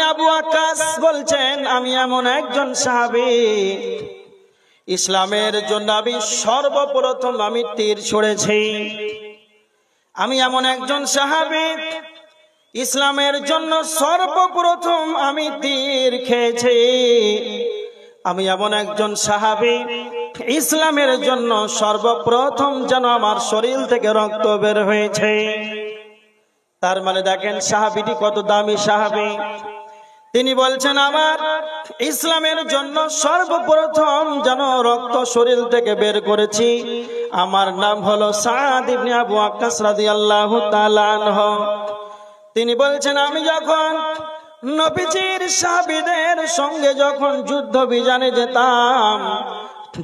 আবু বলছেন, আমি এমন একজন সাহাবী। ইসলামের জন্য আমি সর্বপ্রথম আমি তীর ছড়েছি। আমি এমন একজন সাহাবী। ইসলামের জন্য সর্বপ্রথম আমি তীর খেয়েছি। আমি এমন একজন সাহাবী। ইসলামের জন্য সর্বপ্রথম যেন আমার শরীর থেকে রক্ত বের হয়েছে। তার মানে দেখেন সাহাবিটি কত দামি সাহাবি। তিনি বলছেন, আমার ইসলামের জন্য সর্বপ্রথম যেন রক্ত শরীর থেকে বের করেছি। আমার নাম হলো তিনি বলছেন, আমি যখন নবীজির সাহাবীদের সঙ্গে যখন যুদ্ধ বিজানে যেতাম,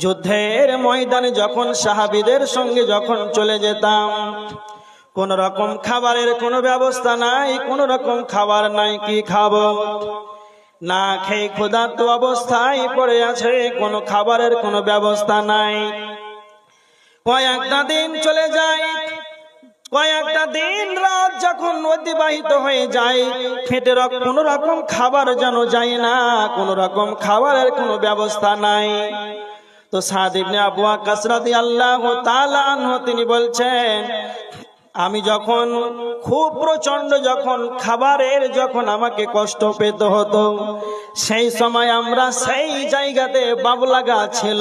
যুদ্ধের ময়দানে যখন সাহাবীদের সঙ্গে যখন চলে যেতাম কোন রকম খাবারের কোনো ব্যবস্থা নাই, কোন রকম খাবার নাই, কি খাব? না খেয়ে ক্ষুধার্ত অবস্থায় পড়ে আছে, কোনো খাবারের কোনো ব্যবস্থা নাই। কয়েকটা দিন চলে যায়, কয়েকটা দিন রাত যখন অতিবাহিত হয়ে যায় ফেটে কোন রকম খাবার যেন যায় না, কোন রকম খাবারের কোনো ব্যবস্থা নাই। তো সাদিবনে আবু আকাশ রাদিয়াল্লাহু তাআলা আনহু, তিনি বলছেন আমি যখন খুব প্রচণ্ড যখন খাবারের যখন আমাকে কষ্ট পেতে হতো, সেই সময় আমরা সেই জায়গাতে বাবলা গাছ ছিল।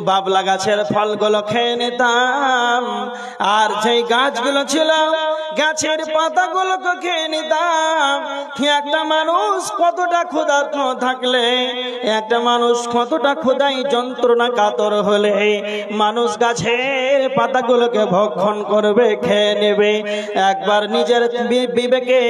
বাবলা গাছের ফলগুলো খেয়ে নিতাম। আর যেই গাছগুলো ছিল, গাছের পাতাগুলোকে খেয়ে নিতাম। একটা মানুষ কতটা ক্ষুধার্ত থাকলে, একটা মানুষ কতটা ক্ষুধাই যন্ত্রণা কাতর হলে, মানুষ গাছের পাতাগুলোকে ভক্ষণ করবে, খেয়ে নেবে। একবার নিজের বিবেকে,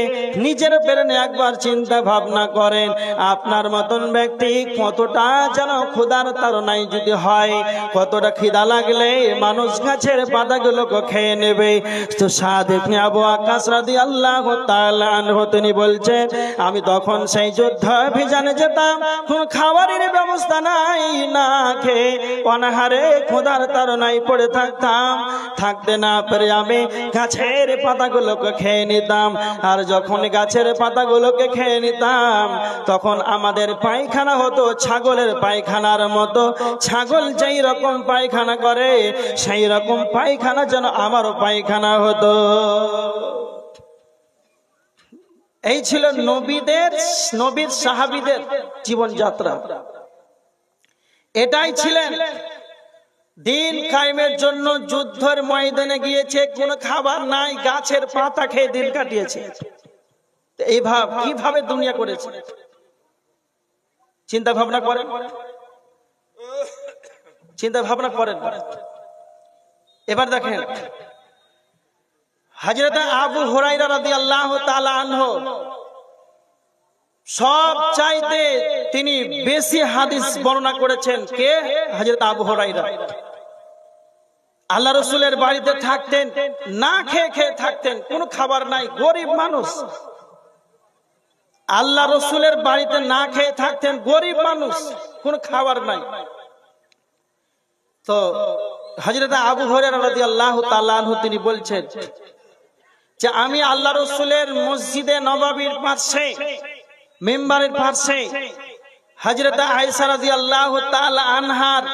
নিজের প্রেরণে একবার চিন্তা ভাবনা করেন, আপনার মতন ব্যক্তি কতটা যেন ক্ষুধার তারনাই যদি হয়, কতটা খিদা লাগলে মানুষ গাছের পাতাগুলোকে খেয়ে নেবে। তো সাদেকনি আবু আকাশ রাদি আল্লাহ তিনি বলছেন, আমি তখন সেই যুদ্ধ অভিযানে যেতাম, কোন খাবারের ব্যবস্থা নাই, না খেয়ে অনাহারে খোদার তারনাই পড়ে থাকতাম। থাকতে না পেরে আমি গাছের পাতাগুলোকে খেয়ে নিতাম। আর যখন গাছের পাতাগুলোকে খেয়ে নিতাম, তখন আমাদের পায়খানা হতো ছাগলের পায়খানার মতো। ছাগল যেই রকম পায়খানা করে, সেই রকম পায়খানা যেন আমারও পায়খানা হতো। এই ছিল নবীদের, নবীর সাহাবিদের জীবনযাত্রা। এটাই ছিলেন দিন কায়েমের জন্য যুদ্ধের ময়দানে গিয়েছে, কোনো খাবার নাই, গাছের পাতা খেয়ে দিন কাটিয়েছে। তো এই ভাব কীভাবে দুনিয়া করেছে? চিন্তা ভাবনা করেন? চিন্তা ভাবনা করেন। এবার দেখেন হজরত আবু হুরাইরা রাদিয়াল্লাহু তাআলা আনহু সব চাইতে তিনি বেশি হাদিস বর্ণনা করেছেন কে? হজরত আবু হুরাইরা আল্লাহ রসুলের বাড়িতে থাকতেন, না খেয়ে খেয়ে থাকতেন, কোনো খাবার নাই, গরিব মানুষ। আল্লাহ রসুলের বাড়িতে না খেয়ে থাকতেন, গরিব মানুষ, কোনো খাবার নাই। তো হজরত আবু হরের আল্লাহ তিনি বলছেন যে, আমি আল্লাহ রসুলের মসজিদে নবাবির পাশে, মেম্বারের পাশে হজরত আয়সা রাজি আল্লাহ আনহার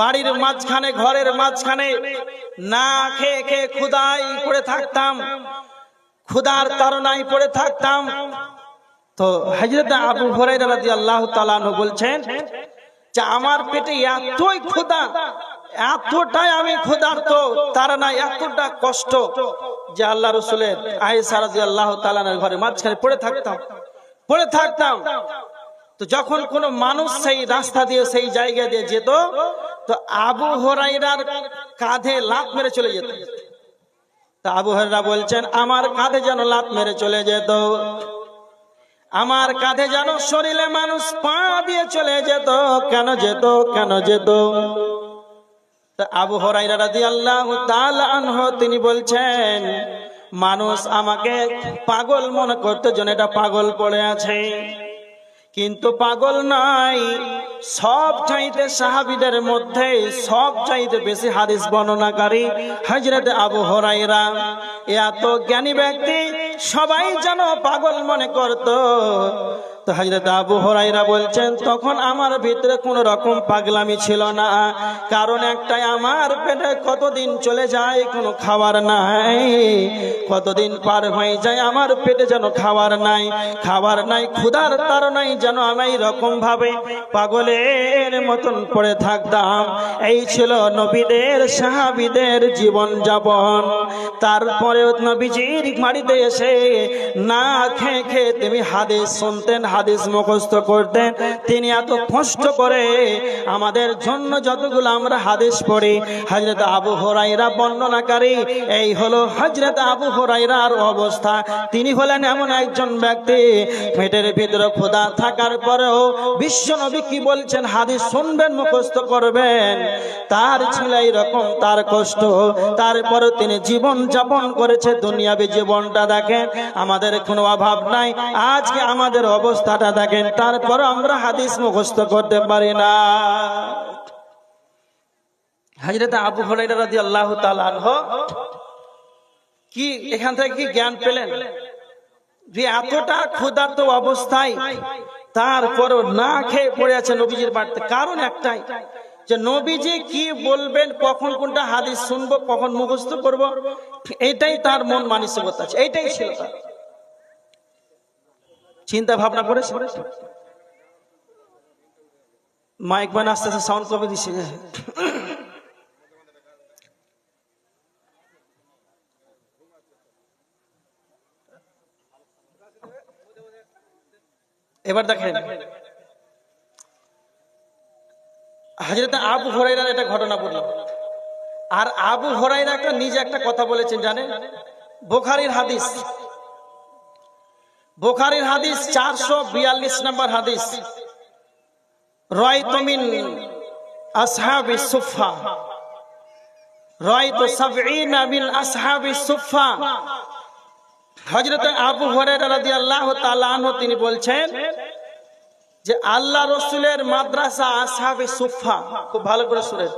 বাড়ির মাঝখানে, ঘরের মাঝখানে না খেয়ে খেয়ে ক্ষুদাই করে থাকতাম। ক্ষুদার তারনায় পড়ে থাকতাম। তো হজরত আবু রাজি আল্লাহ তালানু বলছেন যে, আমার পেটে এতই ক্ষুদা এতটাই আমি ক্ষুধার্ত তার না এতটা কষ্ট যে আল্লাহ রসুলের আয়েসা রাজি আল্লাহ তালানের ঘরে মাঝখানে পড়ে থাকতাম পড়ে থাকতাম। তো যখন কোন মানুষ সেই রাস্তা দিয়ে, সেই জায়গা দিয়ে যেত তো আবু হরাইরার কাঁধে লাত মেরে চলে যেত। তা আবু হরাইরা বলছেন, আমার কাঁধে যেন লাত মেরে চলে যেত। আমার কাঁধে যেন শরীরে মানুষ পা দিয়ে চলে যেত। কেন যেত কেন যেত? আবু তাআলা আনহু, তিনি বলছেন, মানুষ আমাকে পাগল মনে করতে যেন এটা পাগল পড়ে আছে। কিন্তু পাগল নাই। সব চাইতে সাহাবিদের মধ্যে সব চাইতে বেশি হাদিস বর্ণনাকারী হজরত আবু হরাইরা এত জ্ঞানী ব্যক্তি সবাই যেন পাগল মনে করত। তো হাজরত আবু হরাইরা বলছেন, তখন আমার ভিতরে কোনো রকম পাগলামি ছিল না। কারণ একটাই, আমার পেটে কতদিন চলে যায় কোনো খাবার নাই। কতদিন পার হয়ে যায় আমার পেটে যেন খাবার নাই। খাবার নাই, ক্ষুধার তার নাই যেন আমি ভাবে পাগলের মতন পড়ে থাকতাম। এই ছিল নবীদের, সাহাবিদের জীবন যাপন তারপরে নবীজির বাড়িতে এসে না খেয়ে খেয়ে তিনি হাদিস শুনতেন, হাদিস মুখস্থ করতেন। তিনি এত কষ্ট করে আমাদের জন্য যতগুলো আমরা হাদিস পড়ি হজরত আবু হরাইরা বর্ণনাকারী, এই হলো হজরত আবু হরাইরার অবস্থা। তিনি হলেন এমন একজন ব্যক্তি, পেটের ভিতরে খোদা থাকার পরেও বিশ্ব নবী কি বলছেন, হাদিস শুনবেন, মুখস্থ করবেন। তার ছিল এইরকম, তার কষ্ট। তারপরে তিনি জীবন যাপন করেছে, দুনিয়াবি জীবনটা দেখেন, আমাদের কোনো অভাব নাই। আজকে আমাদের অবস্থাটা দেখেন তারপর আমরা হাদিস মুখস্থ করতে পারি না। হাজরত আবু হরাইরা রাদিয়াল্লাহু তাআলা কি, এখান থেকে কি জ্ঞান পেলেন? যে এতটা ক্ষুধার্ত অবস্থায় তারপরও না খেয়ে পড়ে আছে নবীজির বাড়িতে। কারণ একটাই যে নবীজি কি বলবেন, কখন কোনটা হাদিস শুনব, কখন মুখস্থ করব, এটাই তার মন মানসিকতা আছে এইটাই ছিল তার। চিন্তা ভাবনা করেছে মাইক মানে আস্তে আস্তে সাউন্ড কমে দিছে। এবার দেখেন হাজরত আবু হরাইরার একটা ঘটনা বললাম। আর আবু হরাইরা একটা নিজে একটা কথা বলেছেন, জানেন? বোখারির হাদিস। বোখারির হাদিস চারশো বিয়াল্লিশ নম্বর হাদিস। রয় তমিন আসহাবি সুফা আসহাবি সুফা হজরত আবু হরাইরা রাদিয়াল্লাহু তাআলা আনহু তিনি বলছেন যে আল্লাহ রসুলের মাদ্রাসা আসহাবে সুফা খুব ভালো করে শুনেন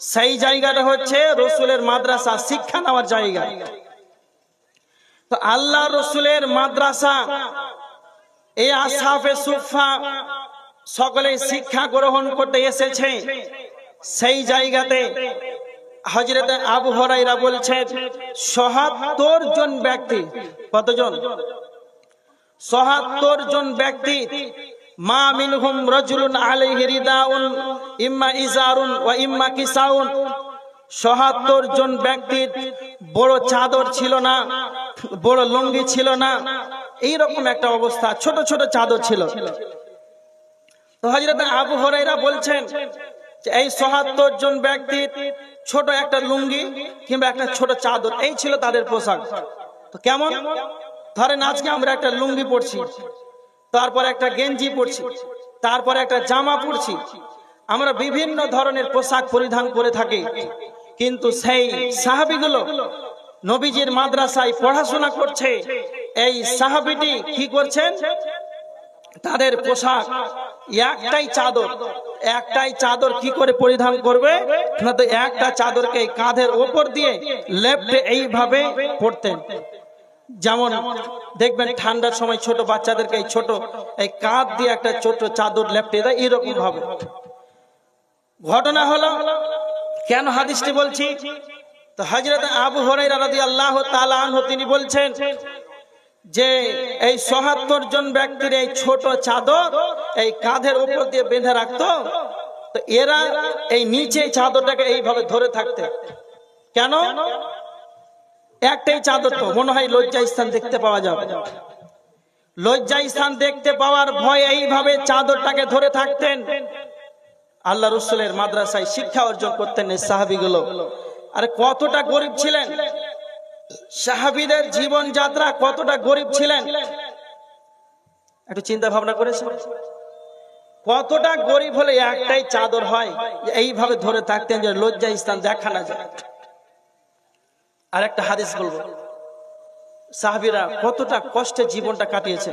সেই জায়গাটা হচ্ছে রসুলের মাদ্রাসা, শিক্ষা নেওয়ার জায়গা। তো আল্লাহ রসুলের মাদ্রাসা, এই আসহাফে সুফা সকলে শিক্ষা গ্রহণ করতে এসেছে। সেই জায়গাতে হজরত আবু হরাইরা বলছেন, সহাত্তর জন ব্যক্তি। কতজন? সহাত্তর জন ব্যক্তি মা ইম্মা ইম্মা জন ব্যক্তির বড় চাদর ছিল না, বড় লুঙ্গি ছিল না। এই রকম একটা অবস্থা, ছোট ছোট চাদর ছিল। তো হযরত আবু হুরায়রা বলছেন যে এই সহাত্তর জন ব্যক্তির ছোট একটা লুঙ্গি কিংবা একটা ছোট চাদর, এই ছিল তাদের পোশাক। তো কেমন? ধরেন আজকে আমরা একটা লুঙ্গি পরছি। তারপর একটা গেঞ্জি পরছি, তারপর একটা জামা পরছি। আমরা বিভিন্ন ধরনের পোশাক পরিধান করে থাকি। কিন্তু সেই সাহাবিগুলো নবীজির মাদ্রাসায় পড়াশোনা করছে। এই সাহাবিটি কি করছেন? তাদের পোশাক একটাই চাদর। একটাই চাদর কি করে পরিধান করবে? একটা চাদরকে কাঁধের ওপর দিয়ে লেপটে এইভাবে পড়তেন। যেমন দেখবেন ঠান্ডার সময় ছোট বাচ্চাদেরকে এই ছোট এই কাঁধ দিয়ে একটা ছোট চাদর লেপটে দেয়, এরকম ভাবে। ঘটনা হলো, কেন হাদিসটি বলছি? তো হজরত আবু হরাইরা রাদিয়াল্লাহু তাআলা আনহু তিনি বলছেন যে এই সহাত্তর জন ব্যক্তির এই ছোট চাদর এই কাঁধের উপর দিয়ে বেঁধে রাখতো, তো এরা এই নিচে চাদরটাকে এইভাবে ধরে থাকতে। কেন? একটাই চাদর তো, মনে হয় লজ্জা স্থান দেখতে পাওয়া যাবে। লজ্জা স্থান দেখতে পাওয়ার ভয় এইভাবে চাদরটাকে ধরে থাকতেন। আল্লাহ রসুলের মাদ্রাসায় শিক্ষা অর্জন করতেন এই সাহাবিগুলো। আরে কতটা গরিব ছিলেন। সাহাবিদের জীবন যাত্রা কতটা গরিব ছিলেন। একটু চিন্তা ভাবনা করেছেন কতটা গরিব হলে একটাই চাদর হয় এইভাবে ধরে থাকতেন যে লজ্জা স্থান দেখা না যায়। আর একটা হাদিস বলব। সাহাবিরা কতটা কষ্টে জীবনটা কাটিয়েছে